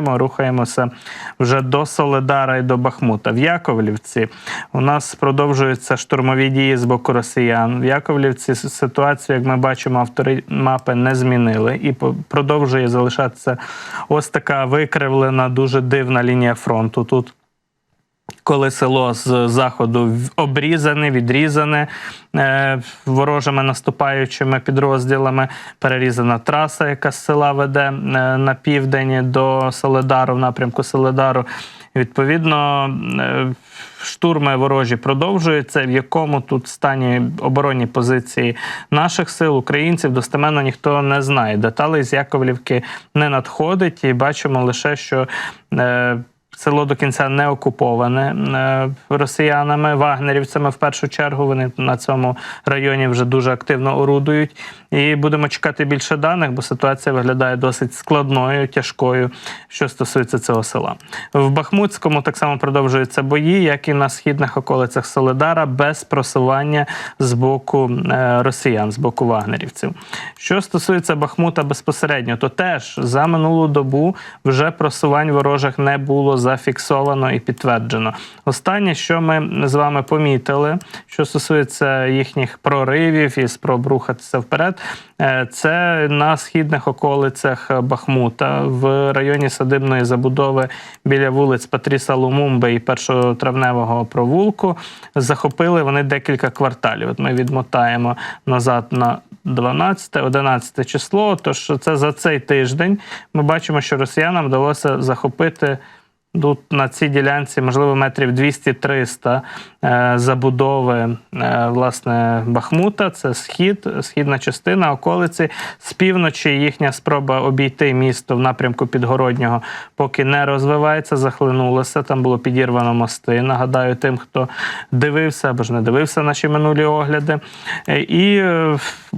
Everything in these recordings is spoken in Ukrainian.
Ми рухаємося вже до Соледара і до Бахмута. В Яковлівці у нас продовжуються штурмові дії з боку росіян. В Яковлівці ситуацію, як ми бачимо, автори мапи не змінили і продовжує залишатися ось така викривлена, дуже дивна лінія фронту. Тут коли село з заходу обрізане, відрізане е, ворожими наступаючими підрозділами, перерізана траса, яка з села веде е, на південь до Соледару, в напрямку Соледару. Відповідно, е, штурми ворожі продовжуються. В якому тут стані оборонні позиції наших сил, українців, достеменно ніхто не знає. Деталей з Яковлівки не надходить, і бачимо лише, що. Село до кінця не окуповане е, росіянами, вагнерівцями в першу чергу. Вони на цьому районі вже дуже активно орудують. І будемо чекати більше даних, бо ситуація виглядає досить складною, тяжкою, що стосується цього села. В Бахмутському так само продовжуються бої, як і на східних околицях Соледара, без просування з боку е, росіян, з боку вагнерівців. Що стосується Бахмута безпосередньо, то теж за минулу добу вже просувань ворожих не було зафіксовано і підтверджено. Останнє, що ми з вами помітили, що стосується їхніх проривів і спроб рухатися вперед, е, це на східних околицях Бахмута в районі садибної забудови біля вулиць Патріса Лумумби і першотравневого провулку. Захопили вони декілька кварталів. От ми відмотаємо назад на 12-11 число. Тож це за цей тиждень ми бачимо, що росіянам вдалося захопити. Тут на цій ділянці, можливо, метрів 200-300 е, забудови е, власне Бахмута. Це схід, східна частина околиці. З півночі їхня спроба обійти місто в напрямку Підгороднього поки не розвивається, захлинулося. Там було підірвано мости. Нагадаю, тим, хто дивився або ж не дивився наші минулі огляди. Е, І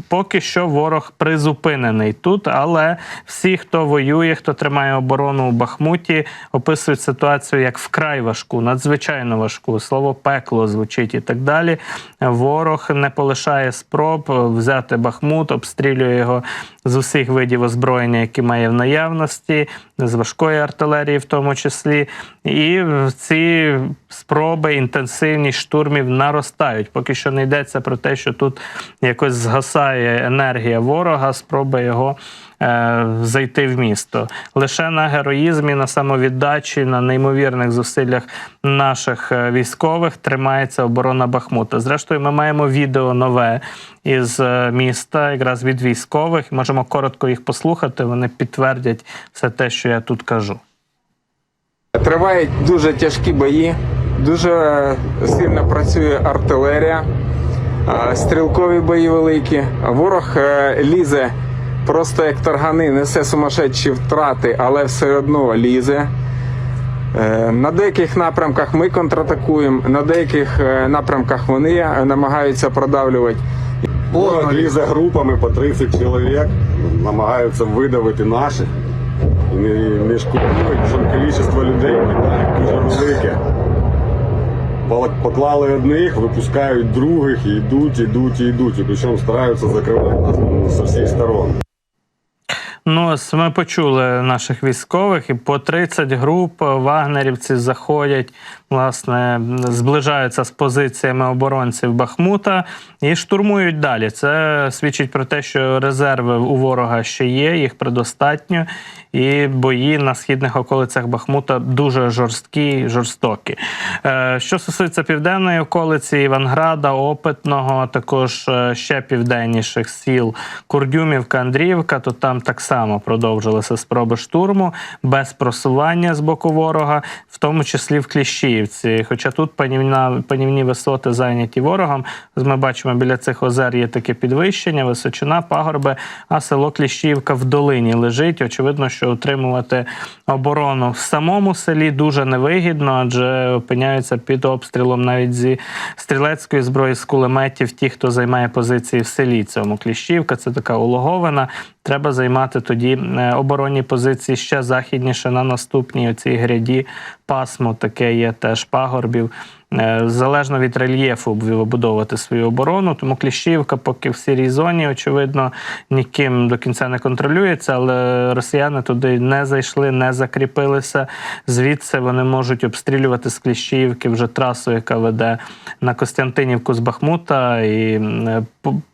поки що ворог призупинений тут, але всі, хто воює, хто тримає оборону у Бахмуті, описують ситуацію як вкрай важку, надзвичайно важку. Слово пекло звучить і так далі. Ворог не полишає спроб взяти Бахмут, обстрілює його з усіх видів озброєння, які має в наявності, з важкої артилерії, в тому числі. І ці спроби інтенсивність штурмів наростають. Поки що не йдеться про те, що тут якось згасає енергія ворога, спроба його е, зайти в місто. Лише на героїзмі, на самовіддачі, на неймовірних зусиллях наших е, військових тримається оборона Бахмута. Зрештою, ми маємо відео нове із е, міста, якраз від військових. Можемо коротко їх послухати. Вони підтвердять все те, що я тут кажу. Тривають дуже тяжкі бої, дуже сильно працює артилерія, стрілкові бої великі. Ворог е, лізе просто як таргани, несе сумасшедші втрати, але все одно лізе. Е, На деяких напрямках ми контратакуємо, на деяких е, напрямках вони намагаються продавлювати. Ворог лізе групами по 30 чоловік, намагаються видавити наших. Не, не шкодують, що кількість людей кидають дуже велике. Поклали одних, випускають других, і йдуть, йдуть, і йдуть. І причому стараються закривати нас з усіх сторон. Ну, ми почули наших військових, і по 30 груп вагнерівці заходять, власне, зближаються з позиціями оборонців Бахмута і штурмують далі. Це свідчить про те, що резерви у ворога ще є, їх предостатньо, і бої на східних околицях Бахмута дуже жорсткі, жорстокі. Е, Що стосується південної околиці Іванграда, Опитного, також е, ще південніших сіл Курдюмівка, Андріївка, то там так само продовжилися спроби штурму без просування з боку ворога, в тому числі в Кліщі. Авдіївці. Хоча тут панівна, панівні висоти зайняті ворогом. Ми бачимо, біля цих озер є таке підвищення, височина, пагорби, а село Кліщівка в долині лежить. Очевидно, що утримувати оборону в самому селі дуже невигідно, адже опиняються під обстрілом навіть зі стрілецької зброї з кулеметів ті, хто займає позиції в селі цьому. Кліщівка це така улоговина. Треба займати тоді е, оборонні позиції ще західніше на наступній оцій гряді. Пасмо таке є теж пагорбів. Е, Залежно від рельєфу вибудовувати свою оборону. Тому Кліщівка, поки в сірій зоні, очевидно, ніким до кінця не контролюється, але росіяни туди не зайшли, не закріпилися. Звідси вони можуть обстрілювати з Кліщівки вже трасу, яка веде на Костянтинівку з Бахмута, і е,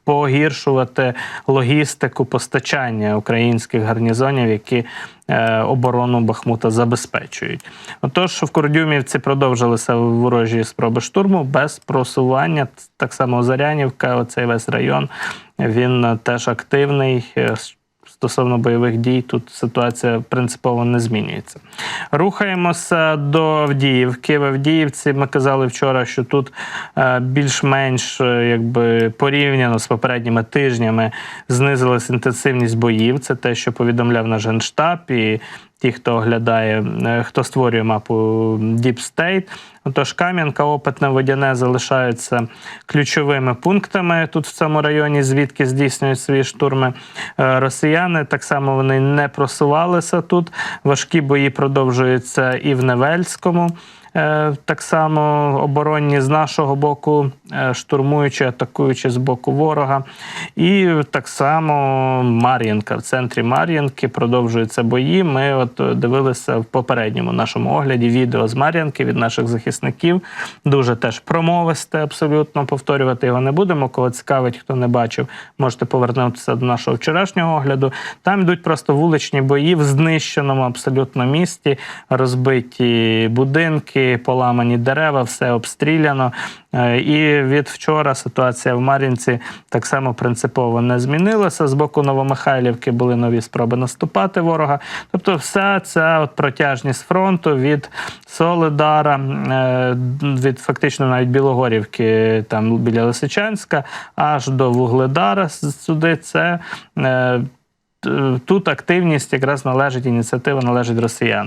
погіршувати логістику постачання українських гарнізонів, які е, оборону Бахмута забезпечують. Отож, в Курдюмівці продовжилися ворожі спроби штурму без просування. Так само Зарянівка, оцей весь район, він е, теж активний. Стосовно бойових дій, тут ситуація принципово не змінюється. Рухаємося до Авдіївки. В Авдіївці ми казали вчора, що тут е, більш-менш е, якби порівняно з попередніми тижнями знизилась інтенсивність боїв. Це те, що повідомляв наш генштаб і ті, хто оглядає, е, хто створює мапу Deep State. Отож, Кам'янка, Опитне, Водяне залишаються ключовими пунктами тут в цьому районі, звідки здійснюють свої штурми Е, росіяни. Так само вони не просувалися тут. Важкі бої продовжуються і в Невельському. Е, Так само оборонні з нашого боку, е, штурмуючи, атакуючи з боку ворога. І так само Мар'їнка. В центрі Мар'їнки продовжуються бої. Ми от е, дивилися в попередньому нашому огляді відео з Мар'їнки від наших захисників. Дуже теж промовисте, абсолютно повторювати його не будемо. Кого цікавить, хто не бачив, можете повернутися до нашого вчорашнього огляду. Там йдуть просто вуличні бої в знищеному абсолютно місті, розбиті будинки, поламані дерева, все обстріляно. Е, І від вчора ситуація в Мар'їнці так само принципово не змінилася. З боку Новомихайлівки були нові спроби наступати ворога. Тобто, вся ця от протяжність фронту від Солидара, е, від фактично навіть Білогорівки, там біля Лисичанська, аж до Вугледара сюди. Це е, тут активність якраз належить ініціатива належить росіянам.